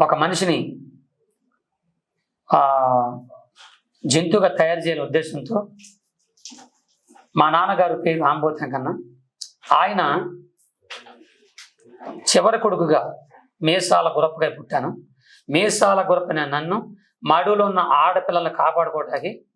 ఒక మనిషిని జంతువుగా తయారు చేయాలనే ఉద్దేశంతో మా నాన్నగారు పేరు రాంబోతం కన్నా ఆయన చివరి కొడుకుగా మేసాల గురప్పగా పుట్టాను. మేసాల గురప్పని నన్ను మడులో ఉన్న ఆడపిల్లల్ని కాపాడుకోవడానికి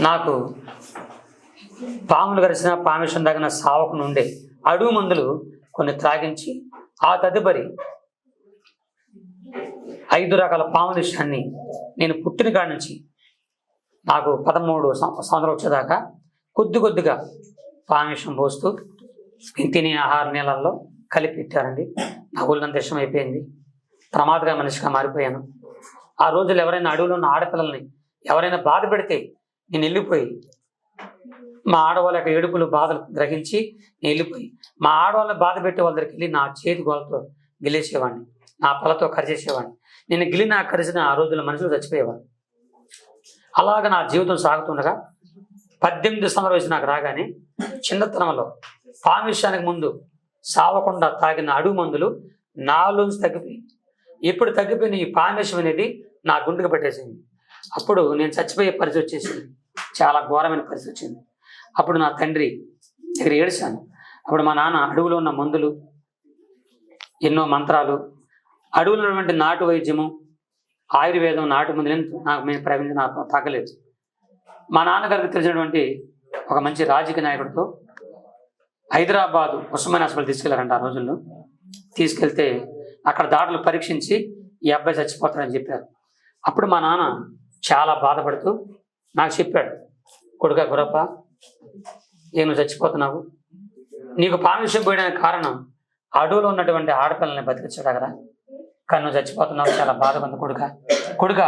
నాకు పాములు గరిచిన పామిషన్ తగిన సావకు నుండే అడుగు మందులు కొన్ని త్రాగించి ఆ తదుపరి ఐదు రకాల పాముల విషయాన్ని నేను పుట్టిన కాడి నుంచి నాకు పదమూడు సంవత్సరాలు వచ్చేదాకా కొద్ది కొద్దిగా పామిషం పోస్తూ తినే ఆహార నీళ్ళల్లో కలిపి పెట్టారండి నా అయిపోయింది. ప్రమాదగా మనిషిగా మారిపోయాను. ఆ రోజులు ఎవరైనా అడవులు ఉన్న ఆడపిల్లల్ని ఎవరైనా బాధ పెడితే నేను వెళ్ళిపోయి మా ఆడవాళ్ళ యొక్క ఏడుపులు బాధలు గ్రహించి నేను వెళ్ళిపోయి మా ఆడవాళ్ళని బాధ పెట్టే వాళ్ళ దగ్గరికి వెళ్ళి నా చేతి గోలతో గిలేసేవాడిని నా పొలతో కరిచేసేవాడిని. నేను గిలినా కరిసిన ఆ రోజుల మనుషులు చచ్చిపోయేవాడు అలాగ నా జీవితం సాగుతుండగా పద్దెనిమిది సంవత్సరాల వయసు నాకు రాగానే చిన్నతనంలో పామిష్యానికి ముందు సావకుండా తాగిన అడుగు మందులు నాలోంచి తగ్గిపోయి ఎప్పుడు తగ్గిపోయిన ఈ పామిషం అనేది నా గుండెకు పట్టేసింది. అప్పుడు నేను చచ్చిపోయే పరిస్థితి వచ్చేసింది. చాలా ఘోరమైన పరిస్థితి వచ్చింది. అప్పుడు నా తండ్రి దగ్గర ఏడిశాను అప్పుడు మా నాన్న అడుగులో ఉన్న మందులు ఎన్నో మంత్రాలు అడవులున్నటువంటి నాటు వైద్యము ఆయుర్వేదం నాటు మందులు నాకు మేము ప్రవేశించి నాకు మా నాన్నగారికి తెలిసినటువంటి ఒక మంచి రాజకీయ నాయకుడితో హైదరాబాదు ఉస్మాన్ హాస్పిటల్ తీసుకెళ్ళారంట ఆ రోజుల్లో. తీసుకెళ్తే అక్కడ దాడులు పరీక్షించి ఈ అబ్బాయి చచ్చిపోతాడని చెప్పారు. అప్పుడు మా నాన్న చాలా బాధపడుతూ నాకు చెప్పాడు కొడుక గురప్ప ఏ చచ్చిపోతున్నావు? నీకు పామిషం పోయడానికి కారణం అడవులో ఉన్నటువంటి ఆడపిల్లల్ని కదా కానీ నువ్వు చచ్చిపోతున్నావు చాలా బాధగా ఉంది కొడుక. కొడుక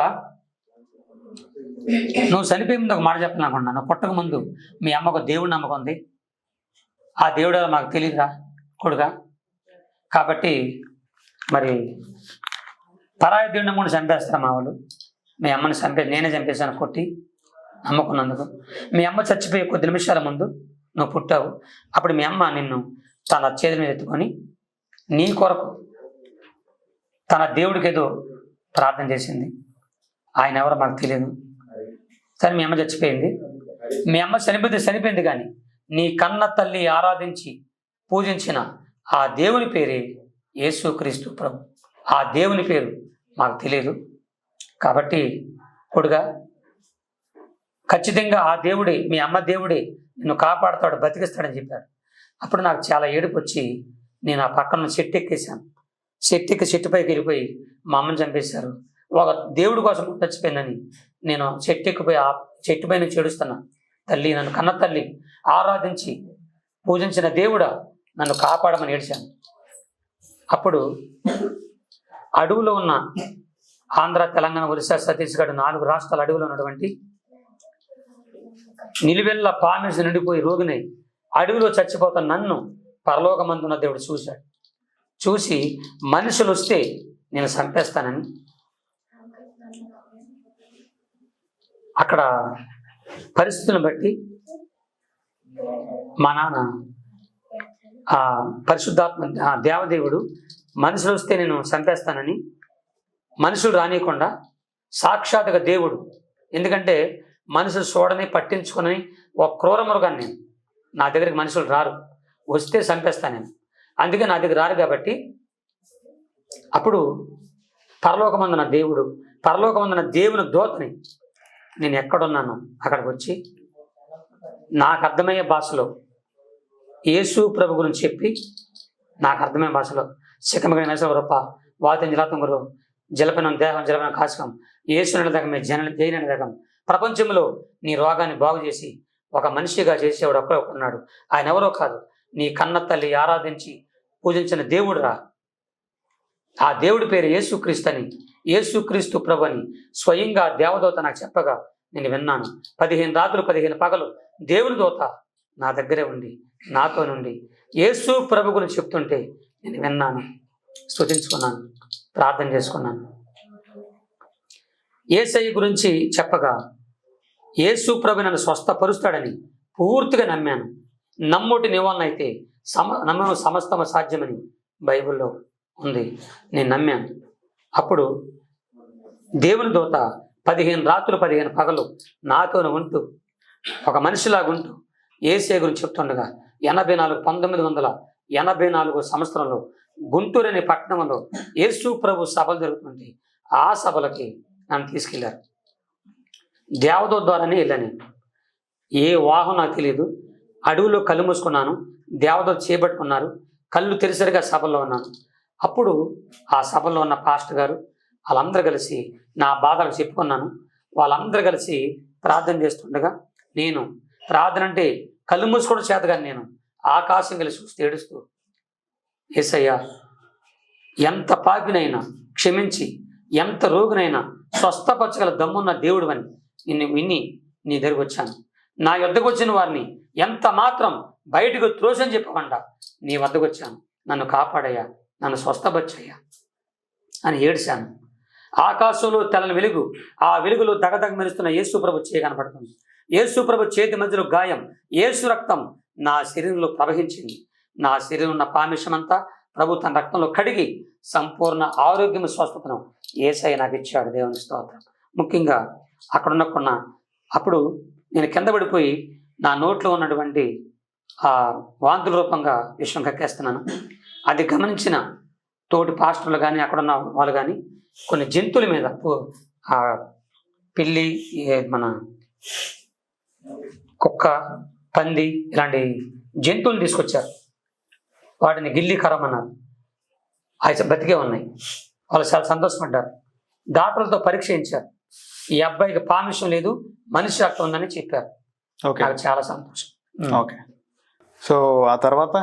నువ్వు చనిపోయే ముందు ఒక మాట చెప్పాలనుకున్నా నువ్వు పుట్టక ముందు మీ అమ్మకు దేవుడు నమ్మకం ఉంది. ఆ దేవుడు మాకు తెలియదురా కొడుక? కాబట్టి మరి పరాయి దేవుడిని కూడా చంపేస్తారు మా వాళ్ళు? మీ అమ్మని చంపే నేనే చంపేశాను కొట్టి నమ్ముకున్నందుకు. మీ అమ్మ చచ్చిపోయే కొద్ది నిమిషాల ముందు నువ్వు పుట్టావు. అప్పుడు మీ అమ్మ నిన్ను తన చేతి మీద ఎత్తుకొని నీ కొరకు తన దేవుడికి ఏదో ప్రార్థన చేసింది. ఆయన ఎవరో మాకు తెలియదు. సరే మీ అమ్మ చచ్చిపోయింది. మీ అమ్మ చనిపోతే చనిపోయింది కానీ నీ కన్న తల్లి ఆరాధించి పూజించిన ఆ దేవుని పేరే యేసుక్రీస్తు ప్రభు. ఆ దేవుని పేరు మాకు తెలియదు. కాబట్టి కొడుగా ఖచ్చితంగా ఆ దేవుడే మీ అమ్మ దేవుడే నిన్ను కాపాడుతాడు బతికిస్తాడని చెప్పాడు. అప్పుడు నాకు చాలా ఏడుపు వచ్చి నేను ఆ పక్కన చెట్టు ఎక్కేసాను చెట్టు ఎక్కి చెట్టు పైకి వెళ్ళిపోయి మా అమ్మని చంపేశారు. ఒక దేవుడి కోసం చచ్చిపోయిందని నేను చెట్టు ఎక్కిపోయి ఆ చెట్టు పైన చెడుస్తున్నా తల్లి నన్ను కన్న తల్లి ఆరాధించి పూజించిన దేవుడా నన్ను కాపాడమని ఏడ్చాను. అప్పుడు అడవులో ఉన్న ఆంధ్ర తెలంగాణ ఒరిస్సా ఛత్తీస్గఢ్ నాలుగు రాష్ట్రాల అడవిలో ఉన్నటువంటి నిలువెల్ల పామిసి నిండిపోయి రోగినై అడవిలో చచ్చిపోతున్న నన్ను పరలోకమందున్న దేవుడు చూశాడు. చూసి మనుషులు వస్తే నేను చంపేస్తానని. అక్కడ పరిస్థితులను బట్టి మా నాన్న ఆ పరిశుద్ధాత్మ ఆ దేవదేవుడు మనుషులు వస్తే నేను చంపేస్తానని మనుషులు రానియకుండా సాక్షాత్గా దేవుడు. ఎందుకంటే మనుషులు చూడని పట్టించుకొని ఒక క్రూర మృగాన్ని నేను. నా దగ్గరికి మనుషులు రారు. వస్తే చంపేస్తాను నేను. అందుకే నా దగ్గర రారు కాబట్టి అప్పుడు పరలోకమందున దేవుడు పరలోకమందున దేవుని దోతని నేను ఎక్కడున్నాను అక్కడికి వచ్చి నాకు అర్థమయ్యే భాషలో యేసు ప్రభు గురించి చెప్పి నాకు అర్థమయ్యే భాషలో శిఖమగిన నరసవరప్ప వాతం జలాతం గురు జలపనం దేహం జలపనం కాశకం యేసు నిలదగమే జన జైన నిలదగం ప్రపంచంలో నీ రోగాన్ని బాగు చేసి ఒక మనిషిగా చేసేవాడు ఒక్కడే ఉన్నాడు ఆయన ఎవరో కాదు. నీ కన్న తల్లి ఆరాధించి పూజించిన దేవుడురా. ఆ దేవుడి పేరు యేసుక్రీస్తు అని యేసుక్రీస్తు ప్రభుని స్వయంగా దేవదూత నాకు చెప్పగా నేను విన్నాను. పదిహేను రాత్రులు పదిహేను పగలు దేవుని దూత నా దగ్గరే ఉండి నాతో నుండి యేసు ప్రభు గురించి చెప్తుంటే నేను విన్నాను స్థుతించుకున్నాను ప్రార్థన చేసుకున్నాను. ఏసయ్య గురించి చెప్పగా యేసు ప్రభు నన్ను స్వస్థపరుస్తాడని పూర్తిగా నమ్మాను. నమ్ముటి నివాళన అయితే సమ నమ్మడం సమస్తమ సాధ్యమని బైబిల్లో ఉంది. నేను నమ్మాను. అప్పుడు దేవుని దూత పదిహేను రాత్రులు పదిహేను పగలు నాతోనే ఉంటూ ఒక మనిషిలాగా ఉంటూ ఏసే గురించి చెప్తుండగా ఎనభై నాలుగు పంతొమ్మిది వందల ఎనభై నాలుగు సంవత్సరంలో గుంటూరు అనే పట్టణంలో యేసు ప్రభు సభలు జరుగుతుంది. ఆ సభలకి నన్ను తీసుకెళ్ళారు. దేవదూత ద్వారానే వెళ్ళాను. ఏ వాహనం నాకు తెలియదు అడవిలో కళ్ళు మూసుకున్నాను దేవతలు చేపట్టుకున్నారు కళ్ళు తెరిసరిగా సభలో ఉన్నాను. అప్పుడు ఆ సభలో ఉన్న పాస్టర్ గారు వాళ్ళందరూ కలిసి నా బాధలు చెప్పుకున్నాను. వాళ్ళందరూ కలిసి ప్రార్థన చేస్తుండగా నేను ప్రార్థన అంటే కళ్ళు మూసుకోవడం చేతగాని నేను ఆకాశం కలిసి చూస్తే ఏడుస్తూ ఏసయ్యా ఎంత పాపినైనా క్షమించి ఎంత రోగినైనా స్వస్థపరచగల దమ్మున్న దేవుడు అని నిన్ను విని నీ దగ్గరకు వచ్చాను. నా వద్దకు వచ్చిన వారిని ఎంత మాత్రం బయటకు త్రోసని చెప్పకుండా నీ వద్దకు వచ్చాను. నన్ను కాపాడయ్యా నన్ను స్వస్థపచ్చయ్యా అని ఏడ్చాను. ఆకాశంలో తెల్లని వెలుగు ఆ వెలుగులో దగదగ మెరుస్తున్న యేసుప్రభు చేయ చేయి కనపడుతుంది యేసుప్రభు చేతి మధ్యలో గాయం యేసు రక్తం నా శరీరంలో ప్రవహించింది. నా శరీరం ఉన్న పామిషమంతా ప్రభు తన రక్తంలో కడిగి సంపూర్ణ ఆరోగ్యం స్వస్థతను ఏసై నాకు ఇచ్చాడు. దేవుని స్తోత్రం. ముఖ్యంగా అక్కడున్న అప్పుడు నేను కింద పడిపోయి నా నోట్లో ఉన్నటువంటి ఆ వాంతుల రూపంగా విషయం కక్కేస్తున్నాను. అది గమనించిన తోటి పాస్టర్లు కానీ అక్కడున్న వాళ్ళు కానీ కొన్ని జంతువుల మీద ఆ పిల్లి మన కుక్క పంది ఇలాంటి జంతువులు తీసుకొచ్చారు. వాటిని గిల్లి కరమన్నారు అవి బ్రతికే ఉన్నాయి. వాళ్ళు చాలా సంతోషపడ్డారు. డాక్టర్లతో పరీక్షించారు ఈ అబ్బాయికి పామిషం లేదు మనిషి రక్తం ఉందని చెప్పారు. ఓకే. నాకు చాలా సంతోషం. ఓకే. సో ఆ తర్వాత?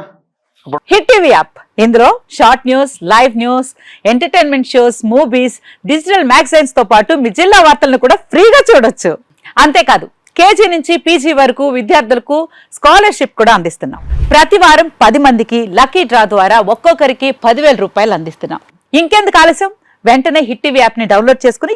Hit TV app. ఇందులో short news live news entertainment shows movies digital మ్యాగజైన్స్తో పాటు మీ జిల్లా వార్తలను కూడా ఫ్రీగా చూడొచ్చు. అంతేకాదు కేజీ నుంచి పీజీ వరకు విద్యార్థులకు స్కాలర్షిప్ కూడా అందిస్తున్నాం. ప్రతి వారం పది మందికి లక్కీ డ్రా ద్వారా ఒక్కొక్కరికి పదివేల రూపాయలు అందిస్తున్నాం. ఇంకెందుకు ఆలస్యం? వెంటనే హిట్ టీవీ యాప్ని డౌన్లోడ్ చేసుకుని